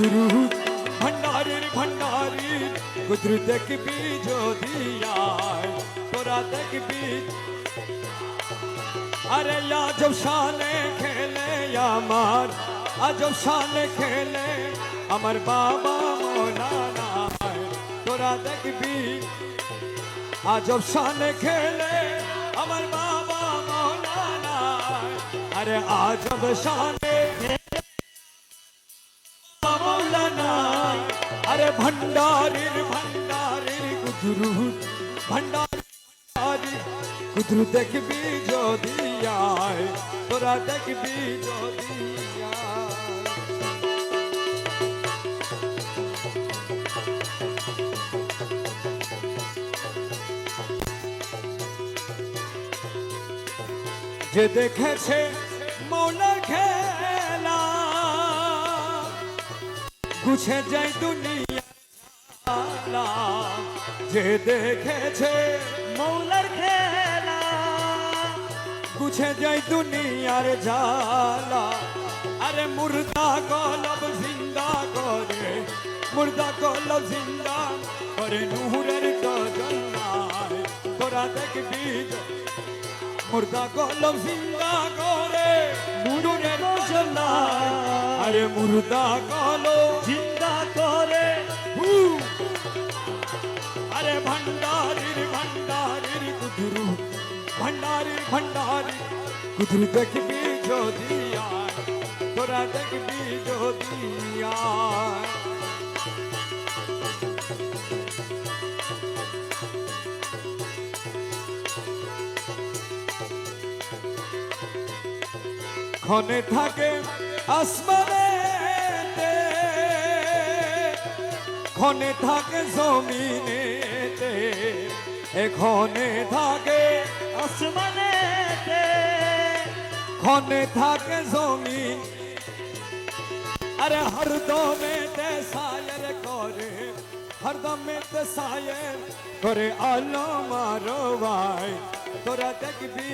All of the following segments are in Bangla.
কুদরু ভান্ডারের ভান্ডারির কুদরু দেখবি যদি আয় তোরা দেখবি আরে আজব শানে খেলে আমার আজব শানে খেলে আমার বাবা মোলানা তোরা দেখবি আজব শানে খেলে আমার বাবা মোলানা আরে আজব শানে মৌলানা ভণ্ডারির ভণ্ডারির কুদরু ভণ্ডারি কুদরু দেখবি যদি আয় তোরা দেখবি যদি যে দেখেছে মৌলার খেলা গুছে যায় দুনিয়া যে দেখেছে মৌলার খেলা, গুছে যায় দুনিয়ার জালা আরে মুর্দা কলব জিন্দা করে, মুর্দা কলব জিন্দা করে, নূরের গজনায় তোরা দেখবি মুর্দা কলব জিন্দা করে, নূরের গজনায় আরে মুর্দা আরে ভণ্ডারির ভণ্ডারির কুদুরু ভণ্ডারির ভণ্ডারি কুদুরু দেখবি যদি আয় তোরা দেখবি যদি আয় ক্ষণে থাকে আসমানেতে ক্ষণে থাকে জমিনেতে এক্ষণে থাকে আসমানেতে ক্ষণে থাকে জমিন। আরে হরদমেতে সায়ের করে, হরদমেতে সায়ের করে আলো মারো ভাই তোরা দেখবি।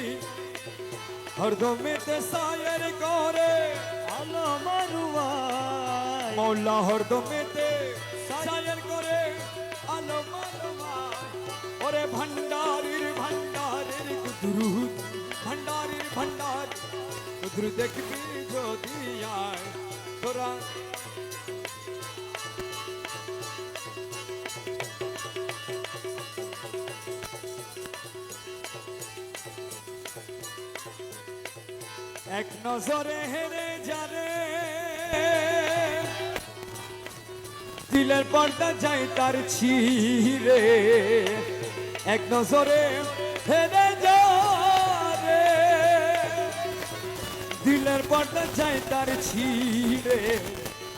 হরদমেতে সায়ের করে আলো মারুয়াই মৌলা হরদমেতে ওরে ভণ্ডারির ভণ্ডারির কুদরু ভণ্ডারির ভণ্ডার কুদরু দেখবি যদি আয় তোরা। এক নজরে হেরে যারে দিলের পর্দা যাই তার ছিঁড়ে। এক নজরে হেরে যারে দিলের পর্দা যাই তার ছিঁড়ে।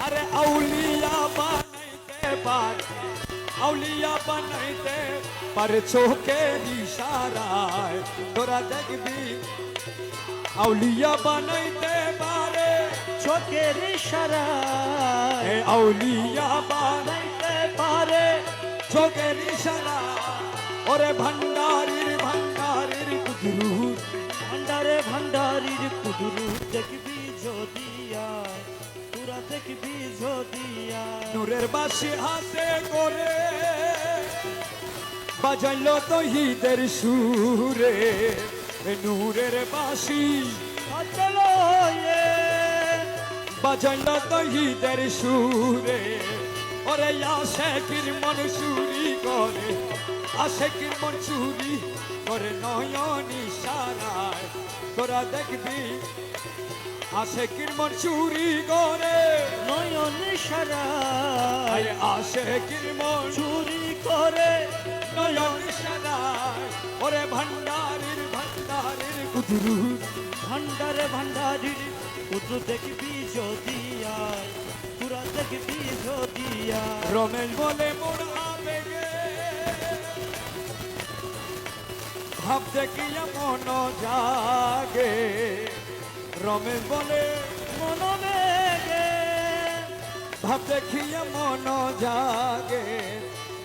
আরে আউলিয়া বানাইতে পার। আউলিয়া বানাইতে পারে চোখের ইশারায়। তোরা দেখবি আউলিয়া বানাইতে পারে চোখের ইশারায়। আউলিয়া বানাই বানাইতে পারে চোখের ইশারা ওরে ভণ্ডারির ভণ্ডারির কুদরু ভান্ডারে ভান্ডারির কুদুরু দেখবি যদি আয় তোরা দেখবি যদি আয় নূরের বাসি হাতে করে বাজাইলো তো হিদের সুরে নূরের বাসি চলো এ বাজাইলো তো হিদের সুরে। ওরে আশেকির মন চুরি করে আশেকির মন চুরি করে নয়ন ইশারায়। তোরা দেখবি আশেকির মন চুরি করে নয়ন ইশারায়। আশেকির মন চুরি করে নয়ন ইশারায়। ওরে ভণ্ডারির ভণ্ডারির কুদরু ভান্ডারে ভান্ডারির পুত্র দেখবি যদি আয় তোরা দেখবি যদি আয়। রমেশ বলে মোর ভাব দেখিয়া মন জাগে। রমেশ বলে মনবেগে ভাব দেখিয়া মন জাগে।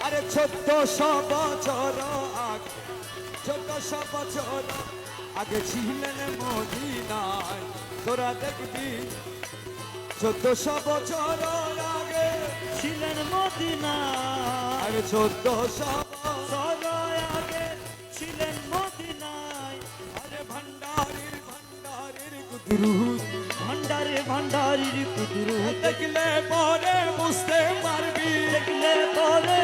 আরে চোদ্দশো বছর আগে চোদ্দশো বছর আগে ছিলেন মদিনায়। তোরা দেখবি চোদ্দশো বছর আগে ছিলেন আরে চোদ্দশো সরয় ভান্ডারির ভান্ডারির কুদরুত। ভান্ডারে ভান্ডারির কুদরুত। দেখলে পরে বুঝতে পারবি। দেখলে পরে